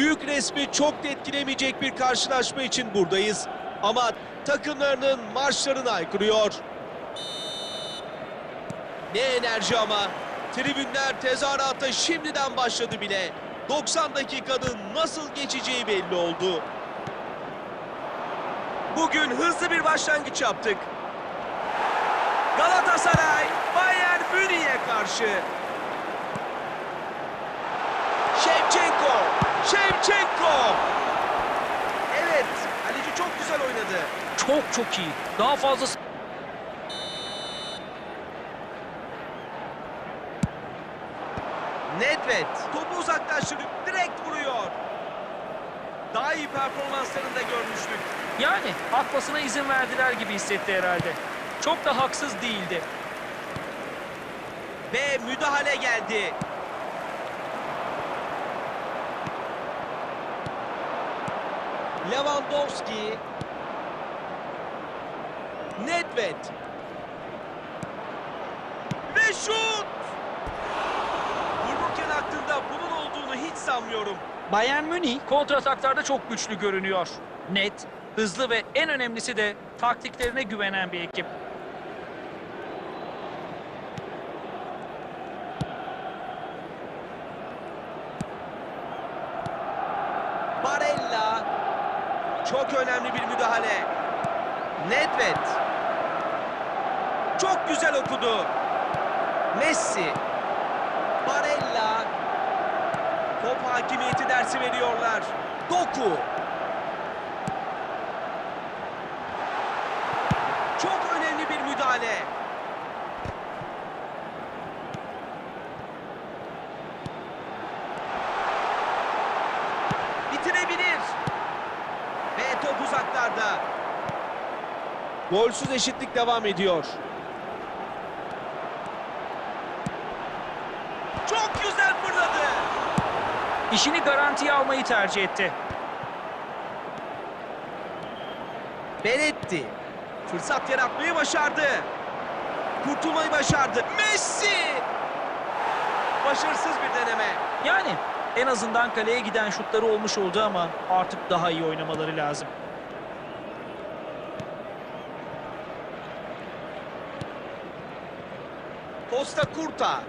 Büyük resmi çok da etkilemeyecek bir karşılaşma için buradayız. Ama takımlarının marşlarını aykırıyor. Ne enerji ama. Tribünler tezahürata şimdiden başladı bile. 90 dakikanın nasıl geçeceği belli oldu. Bugün hızlı bir başlangıç yaptık. Galatasaray Bayern Münih'e karşı. Şevçenko, Şevçenko. Evet, kaleci çok güzel oynadı. Çok çok iyi. Daha fazlası Nedved topu uzaklaştırıp direkt vuruyor. Daha iyi performanslarını da görmüştük. yani akmasına izin verdiler gibi hissetti herhalde. Çok da haksız değildi. Ve müdahale geldi. Lewandowski. Nedved. Ve şut! Vururken aklında bunun olduğunu hiç sanmıyorum. Bayern Münih kontrataklarda çok güçlü görünüyor. Net, hızlı ve en önemlisi de taktiklerine güvenen bir ekip. Barella. Çok önemli bir müdahale. Nedved. Çok okudu. Messi. Barella. Top hakimiyeti dersi veriyorlar. Doku. Çok önemli bir müdahale. Bitirebilir. Ve top uzaklarda. Golsüz eşitlik devam ediyor. Çok güzel fırladı. İşini garantiye almayı tercih etti. Beretti. Fırsat yaratmayı başardı. Kurtulmayı başardı. Messi! Başarısız bir deneme. Yani en azından kaleye giden şutları olmuş oldu ama artık daha iyi oynamaları lazım. Costa Curta.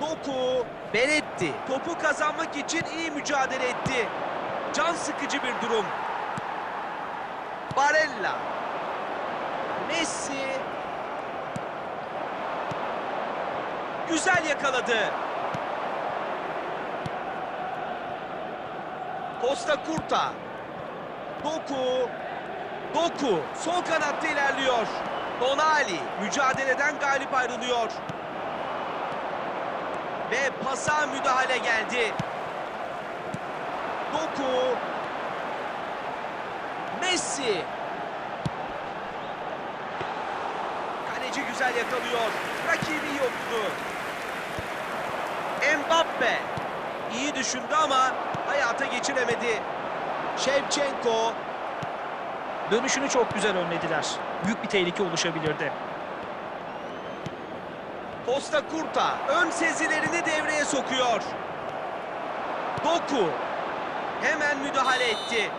Doku. Beretti. Topu kazanmak için iyi mücadele etti. Can sıkıcı bir durum. Barella. Messi. Güzel yakaladı. Costa Curta. Doku. Doku. Sol kanatta ilerliyor. Donali mücadeleden galip ayrılıyor. Ve pasa müdahale geldi. Doku. Messi. Kaleci güzel yakalıyor. Rakibi iyi okudu. Mbappe. iyi düşündü ama hayata geçiremedi. Shevchenko. Dönüşünü çok güzel önlediler. Büyük bir tehlike oluşabilirdi. Costa Curta ön sezilerini devreye sokuyor. Doku hemen müdahale etti.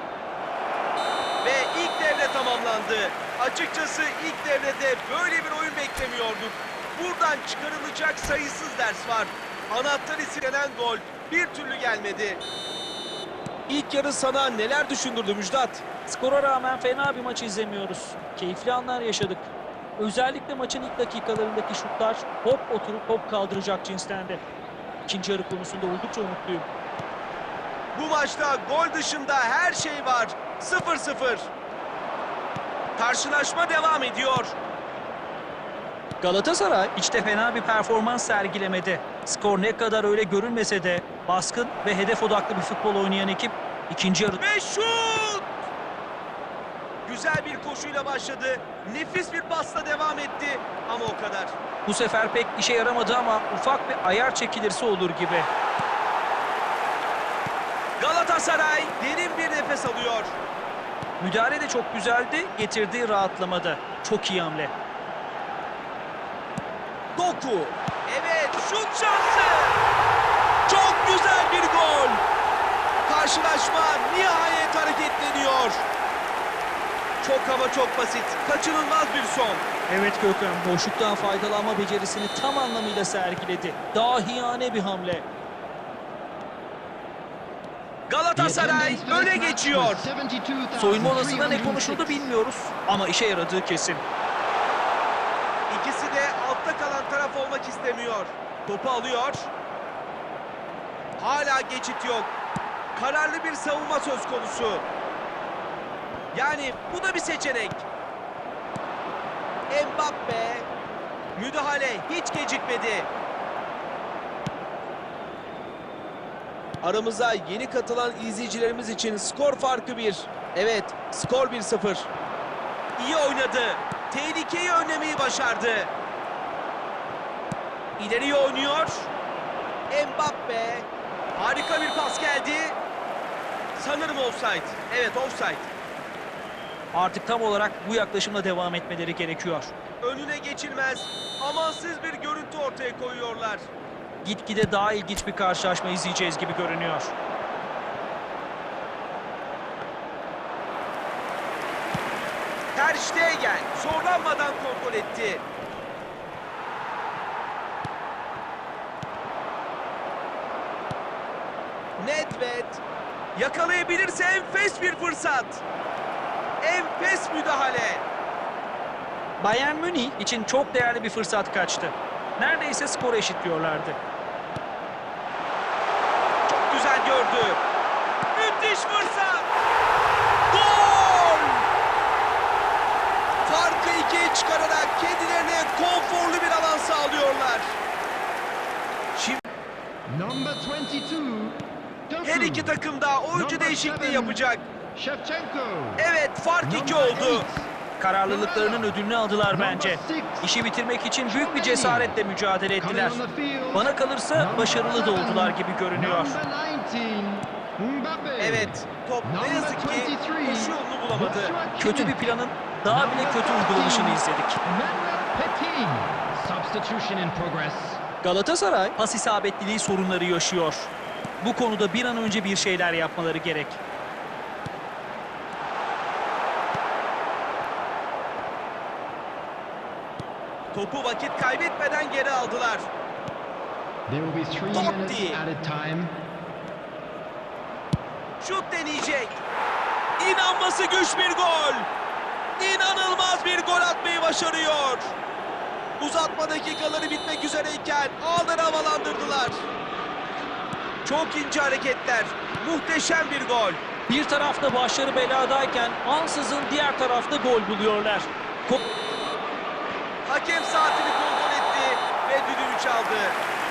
Ve ilk devre tamamlandı. Açıkçası ilk devrede böyle bir oyun beklemiyorduk. Buradan çıkarılacak sayısız ders var. Anahtar istenen gol bir türlü gelmedi. İlk yarı sana neler düşündürdü Müjdat? Skora rağmen fena bir maç izlemiyoruz. Keyifli anlar yaşadık. Özellikle maçın ilk dakikalarındaki şutlar hop oturup hop kaldıracak cinstendi. İkinci yarı konusunda oldukça umutluyum. Bu maçta gol dışında her şey var. 0-0. Karşılaşma devam ediyor. Galatasaray içte fena bir performans sergilemedi. Skor ne kadar öyle görünmese de baskın ve hedef odaklı bir futbol oynayan ekip ikinci yarı Ve şut! Güzel bir koşuyla başladı. Nefis bir pasla devam etti. Ama o kadar. bu sefer pek işe yaramadı ama ufak bir ayar çekilirse olur gibi. Galatasaray derin bir nefes alıyor. Müdahale de çok güzeldi, getirdiği rahatlamada. Çok iyi hamle. Doku. Evet şut şansı. Çok güzel bir gol. Karşılaşma nihayet hareketleniyor. Çok ama çok basit. Kaçınılmaz bir son. Evet Gökhan, boşluktan faydalanma becerisini tam anlamıyla sergiledi. Dahiyane bir hamle. Galatasaray öne geçiyor. Soyunma odasında ne konuşuldu bilmiyoruz ama işe yaradığı kesin. İkisi de altta kalan taraf olmak istemiyor. Topu alıyor. Hala geçit yok. Kararlı bir savunma söz konusu. Yani bu da bir seçenek. Mbappe müdahale hiç gecikmedi. Aramıza yeni katılan izleyicilerimiz için skor farkı bir. Evet, skor 1-0. İyi oynadı. Tehlikeyi önlemeyi başardı. İleriye oynuyor. Mbappe. Harika bir pas geldi. Sanırım offside. Evet offside. Artık tam olarak bu yaklaşımla devam etmeleri gerekiyor. Önüne geçilmez. Amansız bir görüntü ortaya koyuyorlar. Gitgide daha ilginç bir karşılaşma izleyeceğiz gibi görünüyor. Ter Stegen zorlanmadan kontrol etti. Nedved yakalayabilirse enfes bir fırsat. Enfes müdahale. Bayern Münih için çok değerli bir fırsat kaçtı. Neredeyse skoru eşitliyorlardı. Çok güzel gördü. Müthiş fırsat. Gol! Farkı ikiye çıkararak kendilerine konforlu bir alan sağlıyorlar. Şimdi Number 22. Doku. her iki takım da oyuncu değişikliği yapacak. Shevchenko. Evet fark iki oldu. Kararlılıklarının ödülünü aldılar bence. İşi bitirmek için büyük bir cesaretle mücadele ettiler. Bana kalırsa başarılı da oldular gibi görünüyor. Number 19. Mbappe. Evet top ne yazık ki 23. koşu yolunu bulamadı. Kötü bir planın daha bile kötü uygulanışını izledik. Galatasaray pas isabetliliği sorunları yaşıyor. Bu konuda bir an önce bir şeyler yapmaları gerek. Topu vakit kaybetmeden geri aldılar. Time. Şut deneyecek. İnanması güç bir gol. İnanılmaz bir gol atmayı başarıyor. Uzatma dakikaları bitmek üzereyken ağları havalandırdılar. Çok ince hareketler. Muhteşem bir gol. Bir tarafta başları beladayken ansızın diğer tarafta gol buluyorlar. Ko- Hakem saatini kontrol etti ve düdüğünü çaldı.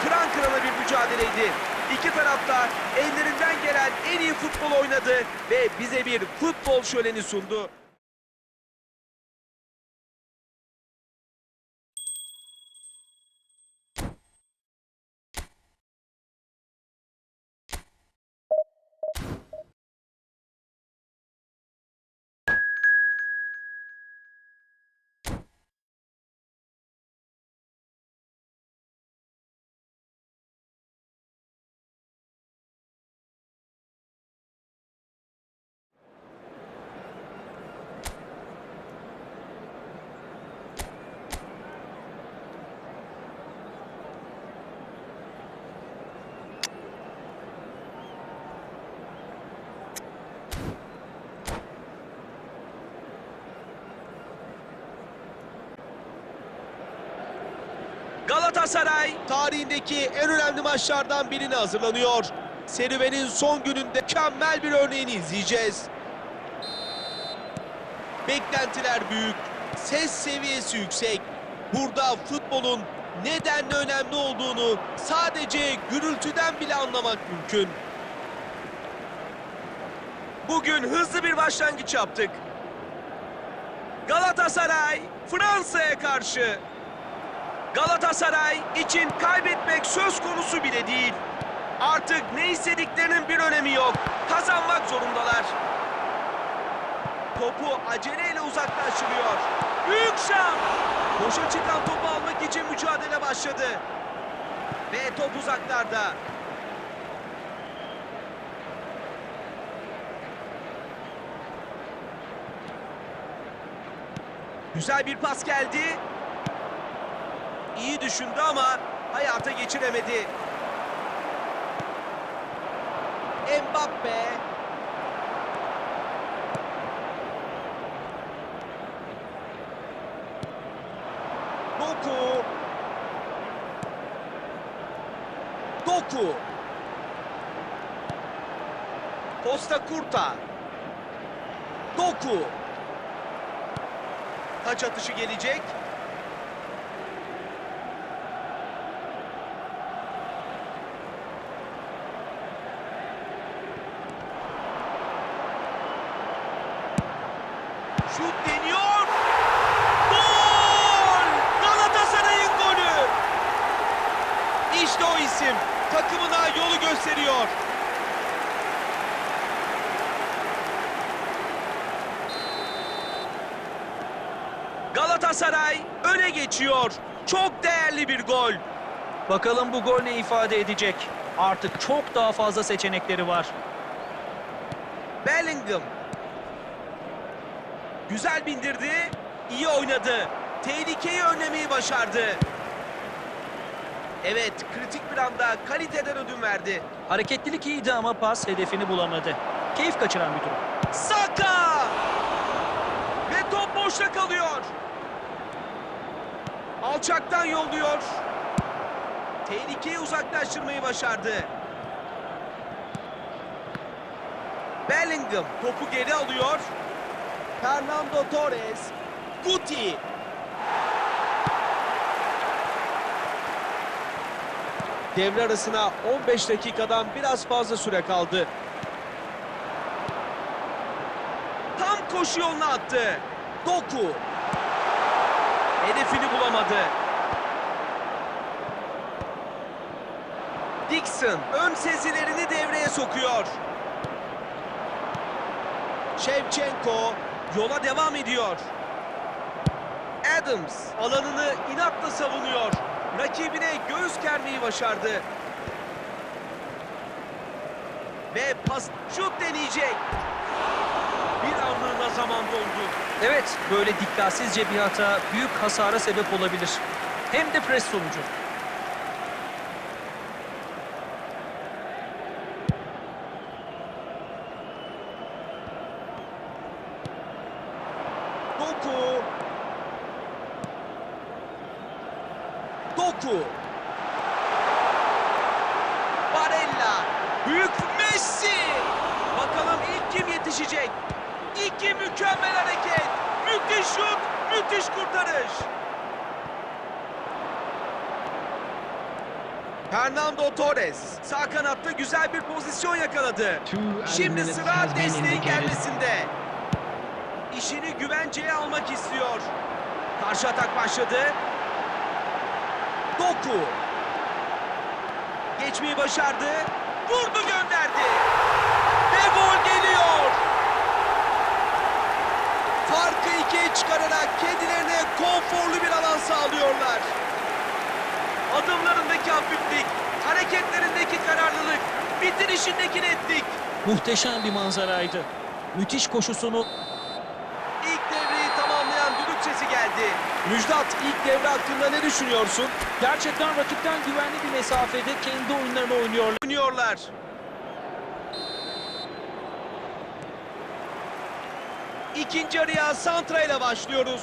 Kıran kırana bir mücadeleydi. İki tarafta ellerinden gelen en iyi futbol oynadı ve bize bir futbol şöleni sundu. Galatasaray tarihindeki en önemli maçlardan birine hazırlanıyor. Serüvenin son gününde mükemmel bir örneğini izleyeceğiz. Beklentiler büyük, ses seviyesi yüksek. Burada futbolun nedenle önemli olduğunu sadece gürültüden bile anlamak mümkün. Bugün hızlı bir başlangıç yaptık. Galatasaray Fransa'ya karşı Galatasaray için kaybetmek söz konusu bile değil. Artık ne istediklerinin bir önemi yok. Kazanmak zorundalar. Topu aceleyle uzaklaştırıyor. Büyük şans. Boşa çıkan topu almak için mücadele başladı. Ve top uzaklarda. Güzel bir pas geldi. İyi düşündü ama hayata geçiremedi. Mbappe. Doku. Doku. Costa Curta. Doku. Taç atışı gelecek. Şut deniyor. Gol! Galatasaray'ın golü. İşte o isim. Takımına yolu gösteriyor. Galatasaray öne geçiyor. Çok değerli bir gol. Bakalım bu gol ne ifade edecek? Artık çok daha fazla seçenekleri var. Bellingham. Güzel bindirdi. iyi oynadı. Tehlikeyi önlemeyi başardı. Evet, kritik bir anda kaliteden ödün verdi. Hareketlilik iyiydi ama pas hedefini bulamadı. Keyif kaçıran bir durum. Saka! Ve top boşta kalıyor. Alçaktan yolluyor. Tehlikeyi uzaklaştırmayı başardı. Bellingham topu geri alıyor. Fernando Torres. Guti. Devre arasına 15 dakikadan biraz fazla süre kaldı. Tam koşu yoluna attı. Doku. Hedefini bulamadı. Dixon ön sezilerini devreye sokuyor. Shevchenko yola devam ediyor. Adams alanını inatla savunuyor. Rakibine göğüs germeyi başardı. Ve pas şut deneyecek. Bir anlığına zaman doldu. Evet, böyle dikkatsizce bir hata büyük hasara sebep olabilir. Hem de pres sonucu. Doku. Doku. Barella. Büyük Messi. Bakalım ilk kim yetişecek? İki mükemmel hareket. Müthiş şut, müthiş kurtarış. Fernando Torres sağ kanatta güzel bir pozisyon yakaladı. Şimdi sıra desteğin gelmesinde. İşini güvenceye almak istiyor. Karşı atak başladı. Doku. Geçmeyi başardı. Vurdu gönderdi. Ve gol geliyor. Farkı ikiye çıkararak kendilerine konforlu bir alan sağlıyorlar. Adımlarındaki hafiflik, hareketlerindeki kararlılık, bitirişindeki netlik. Muhteşem bir manzaraydı. Müthiş koşusunu İlk devreyi tamamlayan düdük sesi geldi. Müjdat ilk devre hakkında ne düşünüyorsun? gerçekten rakipten güvenli bir mesafede kendi oyunlarını oynuyorlar. Oynuyorlar. İkinci araya Santra ile başlıyoruz.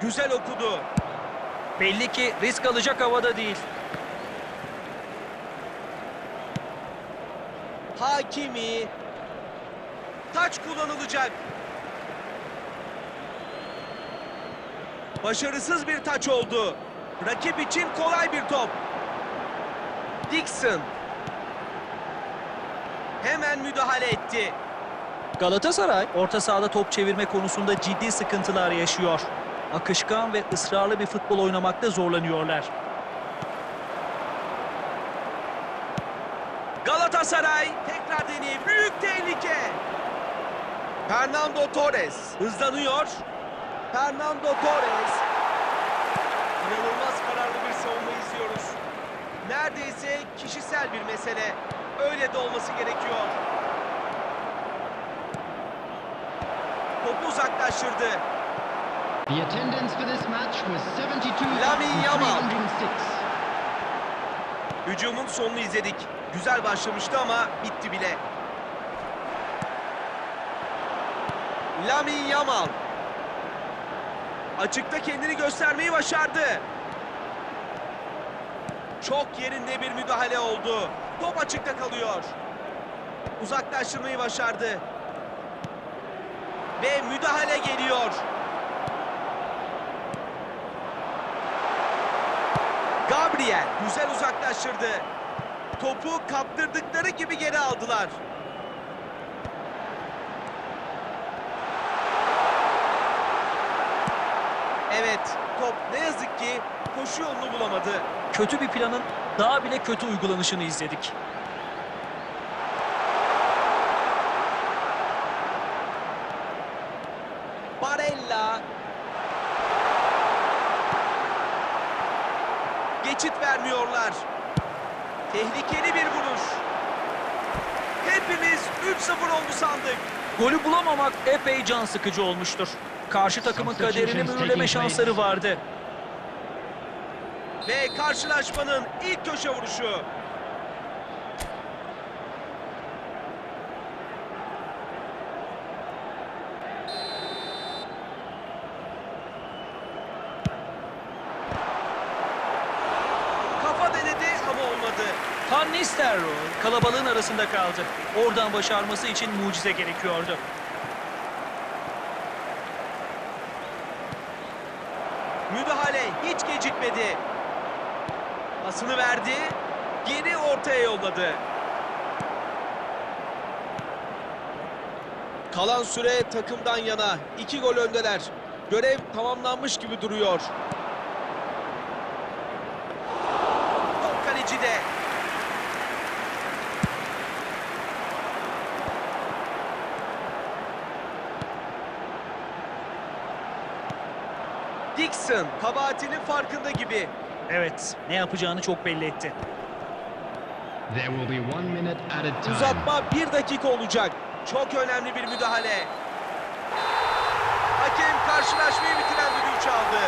Güzel okudu. Belli ki risk alacak havada değil. Hakimi. Taç kullanılacak. Başarısız bir taç oldu. Rakip için kolay bir top. Dixon. Hemen müdahale etti. Galatasaray orta sahada top çevirme konusunda ciddi sıkıntılar yaşıyor. Akışkan ve ısrarlı bir futbol oynamakta zorlanıyorlar. Galatasaray tekrar deneyip büyük tehlike. Fernando Torres hızlanıyor. Fernando Torres. İnanılmaz kararlı bir savunma izliyoruz. Neredeyse kişisel bir mesele. Öyle de olması gerekiyor. topu uzaklaştırdı. The attendance for this match was Lamine Yamal. 72,306. Hücumun sonunu izledik. Güzel başlamıştı ama bitti bile. Lamine Yamal. Açıkta kendini göstermeyi başardı. Çok yerinde bir müdahale oldu. Top açıkta kalıyor. Uzaklaştırmayı başardı. Ve müdahale geliyor. Gabriel güzel uzaklaştırdı. Topu kaptırdıkları gibi geri aldılar. Evet, top ne yazık ki koşu yolunu bulamadı. Kötü bir planın daha bile kötü uygulanışını izledik. Barella. Geçit vermiyorlar. Tehlikeli bir vuruş. Hepimiz 3-0 oldu sandık. Golü bulamamak epey can sıkıcı olmuştur. Karşı takımın kaderini mühürleme şansları vardı. Ve karşılaşmanın ilk köşe vuruşu. Kafa denedi ama olmadı. Van Nistelrooy kalabalığın arasında kaldı. Oradan başarması için mucize gerekiyordu. Müdahale hiç gecikmedi. Pasını verdi. Geri ortaya yolladı. Kalan süre takımdan yana. İki gol öndeler. Görev tamamlanmış gibi duruyor. Top kalecide. Dixon kabahatinin farkında gibi. Evet, ne yapacağını çok belli etti. There will be one minute at a time. Uzatma bir dakika olacak. Çok önemli bir müdahale. Hakem karşılaşmayı bitiren düdüğü çaldı.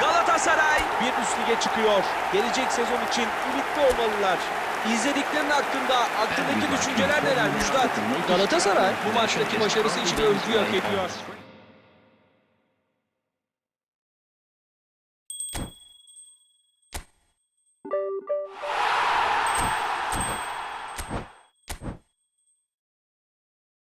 Galatasaray bir üst lige çıkıyor. Gelecek sezon için ümitli olmalılar. İzlediklerin hakkında aklındaki düşünceler neler Müjdat? Galatasaray bu maçtaki başarısı için övgüyü hak ediyor.